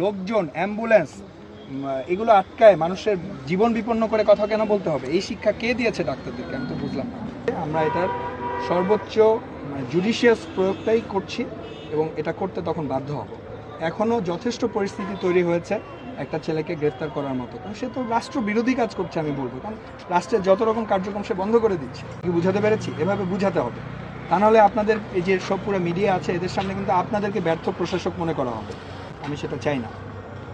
লোকজন, অ্যাম্বুলেন্স এগুলো আটকায়, মানুষের জীবন বিপন্ন করে কথা কেন বলতে হবে? এই শিক্ষা কে দিয়েছে ডাক্তারদেরকে? আমি তো বুঝলাম না। আমরা এটার সর্বোচ্চ জুডিশিয়াস প্রয়োগটাই করছি এবং এটা করতে তখন বাধ্য হব। এখনও যথেষ্ট পরিস্থিতি তৈরি হয়েছে একটা ছেলেকে গ্রেফতার করার মতো। কারণ সে তো রাষ্ট্র বিরোধী কাজ করছে, আমি বলব। কারণ রাষ্ট্রের যত রকম কার্যক্রম সে বন্ধ করে দিচ্ছে। কি বুঝাতে পেরেছি? এভাবে বুঝাতে হবে। তা নাহলে আপনাদের এই যে সব পুরো মিডিয়া আছে, এদের সামনে কিন্তু আপনাদেরকে ব্যর্থ প্রশাসক মনে করা হবে। আমি সেটা চাই না।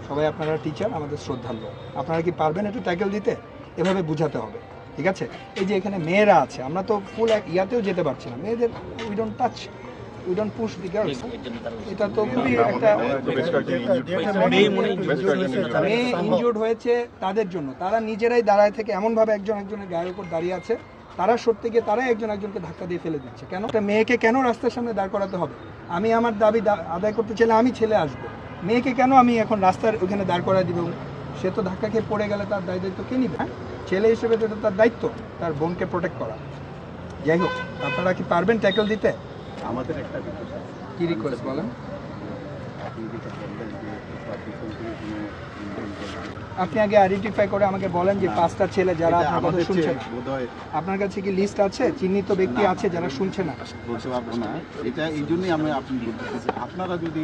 সবাই আপনারা টিচার আমাদের শ্রদ্ধাল্য আপনারা কি পারবেন একটু ট্যাকেল দিতে? এভাবে বুঝাতে হবে ঠিক আছে? এই যে এখানে মেয়েরা আছে আমরা তো ফুল এক ইয়াতেও যেতে পারছি না। মেয়েদের we don't touch we don't push the girls এটা তো খুবই একটা মেয়ে ইনজুর্ড হয়েছে। তাদের জন্য। তারা নিজেরাই দাঁড়ায় থেকে এমনভাবে একজন একজনের গায়ের উপর দাঁড়িয়ে আছে। তারা সরতে গিয়ে তারাই একজন একজনকে ধাক্কা দিয়ে ফেলে দিচ্ছে। কেন? একটা মেয়েকে কেন রাস্তার সামনে দাঁড় করাতে হবে? আমি আমার দাবি আদায় করতে চাইলে আমি ছেলে আসব। মেয়েকে কেন আমি এখন রাস্তার ওখানে দাঁড় করায় দিব? সে তো ধাক্কা খেয়ে পড়ে গেলে তার দায় দায়িত্ব কে নিবে? হ্যাঁ? ছেলে হিসেবে তো তার দায়িত্ব তার বোনকে প্রোটেক্ট করা। যাই হোক আপনারা কি পারবেন ট্যাকেল দিতে? আমাদের একটা কি রিকোয়েস্ট বলেন? আপনি আগে আইডেন্টিফাই করে আমাকে বলেন যে পাঁচটা ছেলে যারা আপনার কথা শুনছে না। আপনার কাছে কি লিস্ট আছে? চিহ্নিত ব্যক্তি আছে যারা শুনছে না? বলতে পারব না। এটা এই জন্যই আমি আপনি বলতেছি। আপনারা যদি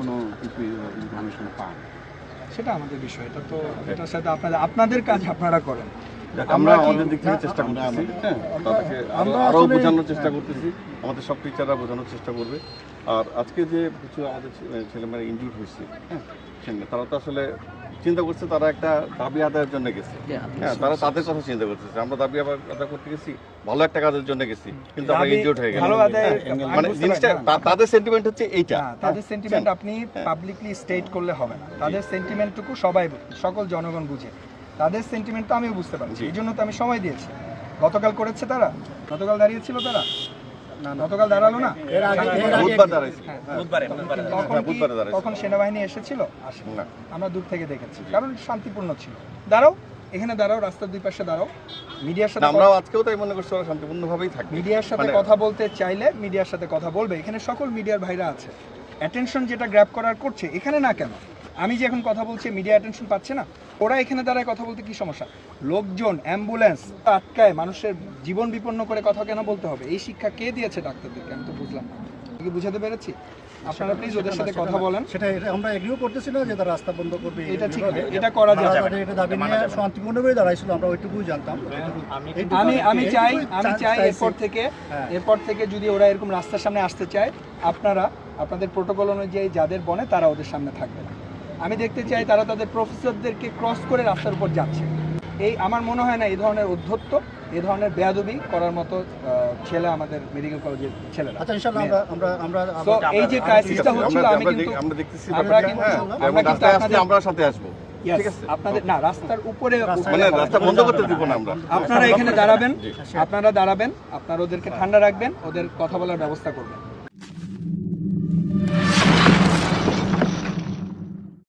কোনো কিছু ইনফরমেশন পান? সেটা আমাদের বিষয় এটা তো এটার সাথে আপনাদের আপনাদের কাজ আপনারা করেন। আমরা আমাদের দিক থেকে চেষ্টা আমরা করতেছি হ্যাঁ তাদেরকে আরও আমরা বোঝানোর চেষ্টা করতেছি আমাদের সব টিচাররা বোঝানোর চেষ্টা করবে। আর আজকে যে কিছু আমাদের ছেলেমেয়েরা ইনজুর হয়েছে হ্যাঁ তারা তো আসলে চিন্তা করছে তারা একটা দাবি আদায়ের জন্য গেছে। হ্যাঁ তারা তাদের কথা চিন্তা করতেছে। আমরা দাবি আদায় করতে গেছি ভালো একটা কাজের জন্য গেছি কিন্তু আমরা ইনজুর হয়ে গেলাম। হ্যাঁ, মানে জিনিসটা তাদের সেন্টিমেন্ট হচ্ছে এইটা। তাদের হ্যাঁ, সেন্টিমেন্ট আপনি পাবলিকলি স্টেট করলে হবে না। তাদের সেন্টিমেন্টটুকু সবাই সকল জনগণ বুঝে। তাদের সেন্টিমেন্ট তো আমিও বুঝতে পারছি এই জন্য তো আমি সময় দিয়েছি। গতকাল করেছে তারা? গতকাল দাঁড়িয়েছিল তারা? গতকাল দাঁড়াল না? বুধবার দাঁড়াইছি তখন কি বুধবারে দাঁড়াইছি। তখন সেনাবাহিনী এসেছিল? আমরা দূর থেকে দেখেছি। কারণ শান্তিপূর্ণ ছিল। দাঁড়াও এখানে দাঁড়াও রাস্তার দুই পাশে দাঁড়াও। মিডিয়ার সাথে আমরাও আজকেও তাই মনে করছি ওরা শান্তিপূর্ণভাবেই থাকবে। মিডিয়ার সাথে মানে- কথা বলতে চাইলে মিডিয়ার সাথে কথা বলবে। এখানে সকল মিডিয়ার ভাইরা আছে। অ্যাটেনশন যেটা গ্র্যাব করার করছে এখানে না কেন? আমি যে এখন কথা বলছি মিডিয়া অ্যাটেনশন পাচ্ছে না। ওরা এখানে দাঁড়ায় কথা বলতে কি সমস্যা? লোকজন অ্যাম্বুলেন্স আটকায় মানুষের জীবন বিপন্ন করে কথা কেন বলতে হবে? এই শিক্ষা কে দিয়েছে ডাক্তারদেরকে? আমি তো বুঝলাম না। কি বুঝাতে পেরেছি? আপনারা প্লিজ ওদের সাথে কথা বলেন। সেটা এটা আমরা এগ্রিও করতেছি না যে তারা রাস্তা বন্ধ করবে এটা ঠিক এটা করা যাবে এটা দাবি নিয়ে শান্তিপূর্ণভাবে দাঁড়াইছিল আমরা ওইটুকুই জানতাম। আমি আমি চাই আমি চাই এরপর থেকে হ্যাঁ। এরপর থেকে যদি ওরা এরকম রাস্তার সামনে আসতে চায় আপনারা আপনাদের প্রোটোকল অনুযায়ী যাদের বনে তারা ওদের সামনে থাকবে আমি দেখতে চাই তারা তাদের প্রফেসরদেরকে ক্রস করে রাস্তার উপর যাচ্ছে। এই আমার মনে হয় না এই ধরনের অধ্যত্ত এই ধরনের বেয়াদবি করার মতো ছেলে আমাদের মেডিকেল কলেজের ছেলেরা। আচ্ছা ইনশাআল্লাহ আমরা আমরা আমরা এই যে ক্রাইসিসটা হচ্ছিল আমি কিন্তু আমরা দেখতেছি আমরা কিন্তু- হ্যাঁ, আমরা কিন্তু আপনাদের- আমরা সাথে আসব। আপনাদের না রাস্তার উপরে মানে রাস্তা বন্ধ করতে দিব না আমরা। আপনারা এখানে দাঁড়াবেন আপনারা দাঁড়াবেন আপনারা ওদেরকে ঠান্ডা রাখবেন ওদের কথা বলার ব্যবস্থা করবেন।